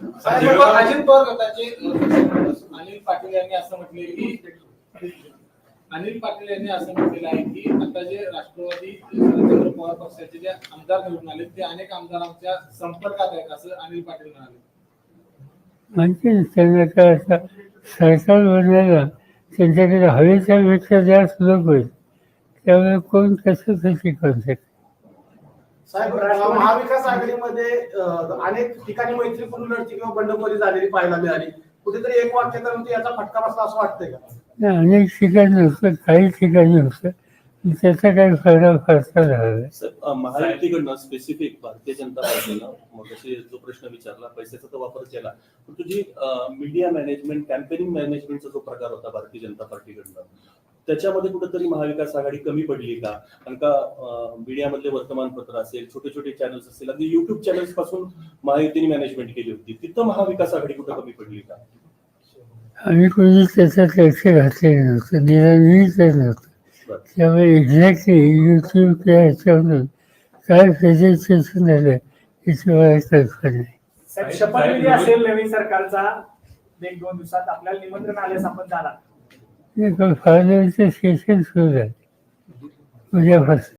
अजित पवार गटाचे अनिल पाटील यांनी असं म्हटले की अनिल पाटील यांनी असं म्हटलेलं आहे की आता जे राष्ट्रवादी शरदचंद्र पवार पक्षाचे जे आमदार निवडून आले ते अनेक आमदारांच्या संपर्कात आहेत असं अनिल पाटील म्हणाले. आणखी त्यांना सरकार बनवायला त्यांच्याकडे हवेच्या पेक्षा जास्त लोक आहेत. त्यामुळे कोण कसं कशी कॉन्सेप्ट साहेब महाविकास आघाडीमध्ये अनेक ठिकाणी मैत्रीपूर्ण लढती किंवा बंडखोरी झालेली पाहायला मिळाली. कुठेतरी एक वाक्यात याचा फटका बसला असं वाटतंय का? अनेक ठिकाणी होतं काही ठिकाणी होतं त्याचा काही फायदा फारसा झाला महायुतीकडनं स्पेसिफिक भारतीय जनता पार्टीनं मग जो प्रश्न विचारला पैशाचा तर वापर केला. पण तुझी मीडिया मॅनेजमेंट कॅम्पेनिंग मॅनेजमेंटचा जो प्रकार होता भारतीय जनता पार्टीकडनं त्याच्यामध्ये कुठेतरी महाविकास आघाडी कमी पडली का? कारण का मीडियामधले वर्तमानपत्र असेल छोटे छोटे चॅनल्स असेल अगदी युट्यूब चॅनल्सपासून महायुतीने मॅनेजमेंट केली होती. तिथं महाविकास आघाडी कुठं कमी पडली का? आम्ही कोणी त्याच्यात लक्ष घातलेलं नव्हतं निराळीचं नव्हतं. त्यामुळे एक्झॅक्टली युट्यूब किंवा ह्याच्यामधून काय प्रेझेंटेशन झालं याची मला कल्पना नाही. शपथविधी असेल नवीन सरकारचा एक दोन दिवसात आपल्याला निमंत्रण आल्यास आपण जाणार. फायनलचं सेशन सुरू झालं. उद्यापासून